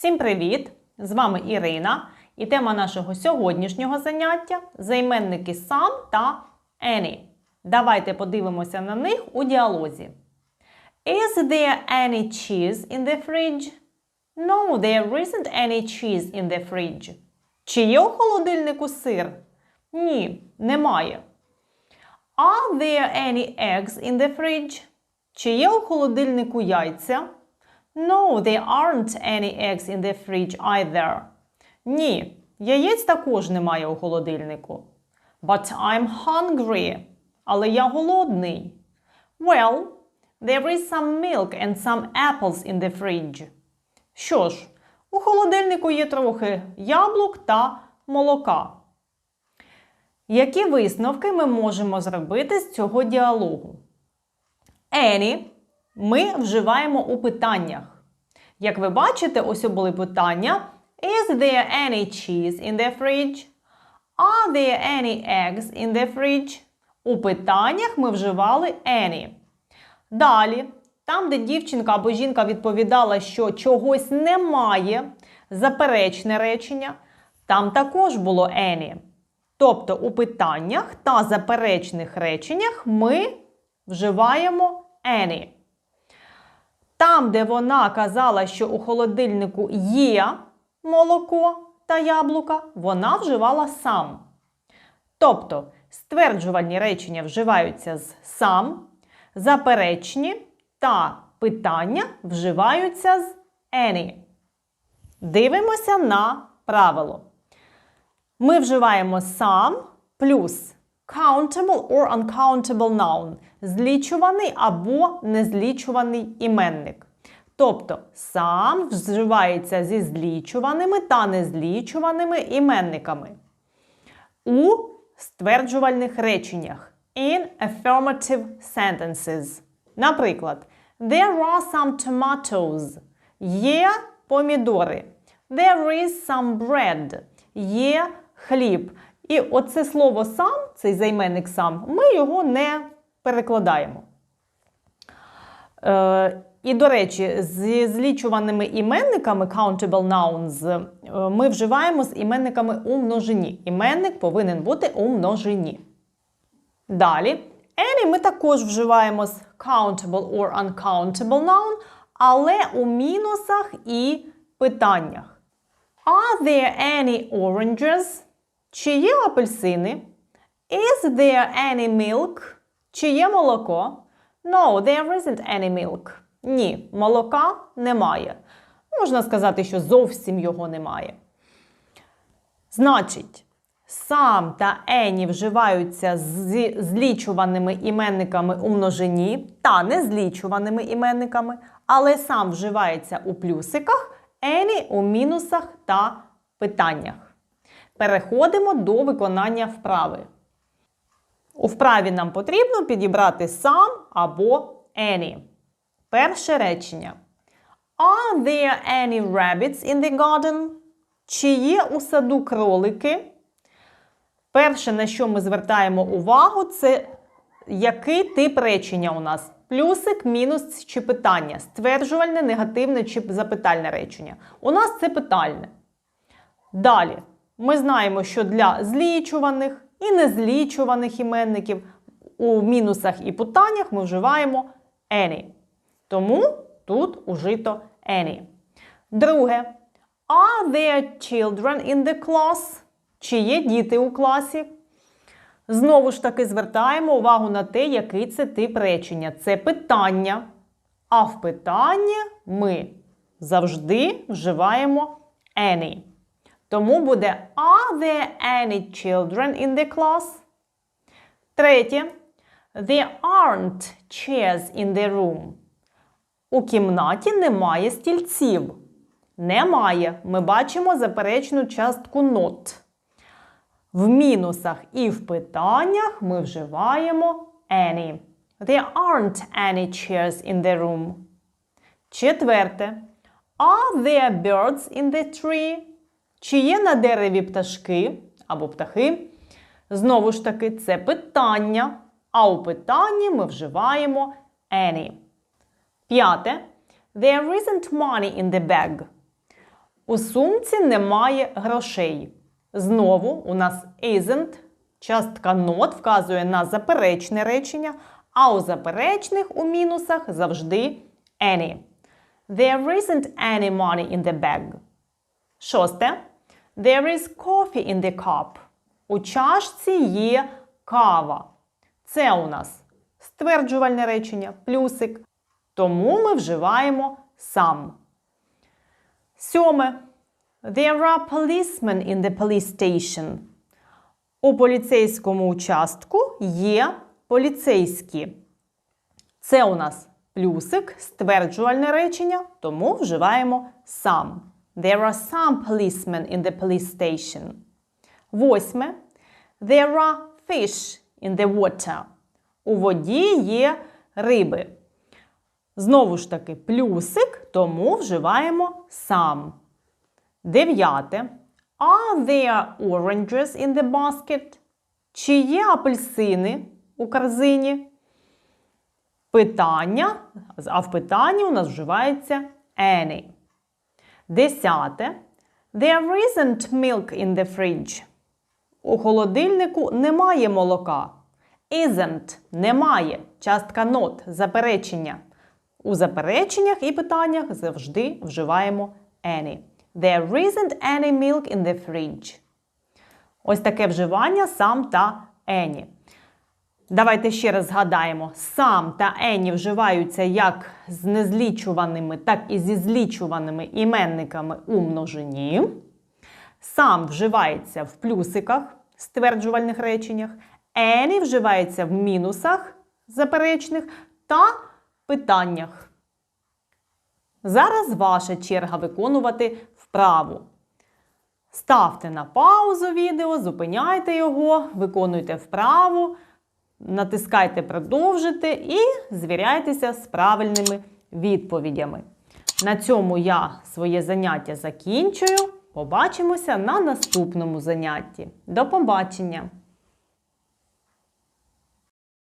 Всім привіт! З вами Ірина. І тема нашого сьогоднішнього заняття займенники сам та any. Давайте подивимося на них у діалозі. Is there any cheese in the fridge? No, there isn't any cheese in the fridge. Чи є у холодильнику сир? Ні, немає. Are there any eggs in the fridge? Чи є у холодильнику яйця? No, there aren't any eggs in the fridge either. Ні, яєць також немає у холодильнику. But I'm hungry. Але я голодний. Well, there is some milk and some apples in the fridge. Що ж, у холодильнику є трохи яблук та молока. Які висновки ми можемо зробити з цього діалогу? Any ми вживаємо у питаннях. Як ви бачите, ось були питання: Is there any cheese in the fridge? Are there any eggs in the fridge? У питаннях ми вживали any. Далі, там, де дівчинка або жінка відповідала, що чогось немає, заперечне речення, там також було any. Тобто у питаннях та заперечних реченнях ми вживаємо any. Там, де вона казала, що у холодильнику є молоко та яблука, вона вживала сам. Тобто стверджувальні речення вживаються з сам, заперечні та питання вживаються з any. Дивимося на правило. Ми вживаємо сам плюс countable or uncountable noun злічуваний або незлічуваний іменник. Тобто сам вживається зі злічуваними та незлічуваними іменниками. У стверджувальних реченнях in affirmative sentences. Наприклад, There are some tomatoes. Є помідори. There is some bread. Є хліб. І оце слово сам, цей займенник сам, ми його не перекладаємо. Е, і, до речі, з злічуваними іменниками countable nouns е, ми вживаємо з іменниками у множині. Іменник повинен бути у множині. Далі, any ми також вживаємо з countable or uncountable noun, але у мінусах і питаннях. Are there any oranges? Чи є апельсини? Is there any milk? Чи є молоко? No, there isn't any milk. Ні, молока немає. Можна сказати, що зовсім його немає. Значить, сам та any вживаються з злічуваними іменниками у множині та незлічуваними іменниками, але сам вживається у плюсиках, any у мінусах та питаннях. Переходимо до виконання вправи. У вправі нам потрібно підібрати сам або any. Перше речення. Are there any rabbits in the garden? Чи є у саду кролики? Перше, на що ми звертаємо увагу, це який тип речення у нас? Плюсик, мінус чи питання. Стверджувальне, негативне чи запитальне речення. У нас це питальне. Далі. Ми знаємо, що для злічуваних і незлічуваних іменників у мінусах і питаннях ми вживаємо any. Тому тут ужито any. Друге. Are there children in the class? Чи є діти у класі? Знову ж таки звертаємо увагу на те, який це тип речення. Це питання. А в питання ми завжди вживаємо any. Тому буде Are there any children in the class? Третє. There aren't chairs in the room. У кімнаті немає стільців. Немає. Ми бачимо заперечну частку not. В мінусах і в питаннях ми вживаємо any. There aren't any chairs in the room. Четверте. Are there birds in the tree? Чи є на дереві пташки або птахи? Знову ж таки, це питання. А у питанні ми вживаємо any. П'яте. There isn't money in the bag. У сумці немає грошей. Знову у нас isn't. Частка not вказує на заперечне речення, а у заперечних у мінусах завжди any. There isn't any money in the bag. Шосте. There is coffee in the cup. У чашці є кава. Це у нас стверджувальне речення, плюсик. Тому ми вживаємо сам. Сьоме. There are policemen in the police station. У поліцейському участку є поліцейські. Це у нас плюсик, стверджувальне речення, тому вживаємо сам. There are some policemen in the police station. Восьме. There are fish in the water. У воді є риби. Знову ж таки, плюсик, тому вживаємо сам. Дев'яте. Are there oranges in the basket? Чи є апельсини у корзині? Питання, а в питанні у нас вживається any. Десяте. There isn't milk in the fridge. У холодильнику немає молока. Isn't немає. Частка not заперечення. У запереченнях і питаннях завжди вживаємо any. There isn't any milk in the fridge. Ось таке вживання сам та any. Давайте ще раз згадаємо: сам та ені вживаються як з незлічуваними, так і зі злічуваними іменниками у множині. Сам вживається в плюсиках, стверджувальних реченнях, ені вживається в мінусах заперечних та питаннях. Зараз ваша черга виконувати вправу. Ставте на паузу відео, зупиняйте його, виконуйте вправу, натискайте продовжити і звіряйтеся з правильними відповідями. На цьому я своє заняття закінчую. Побачимося на наступному занятті. До побачення!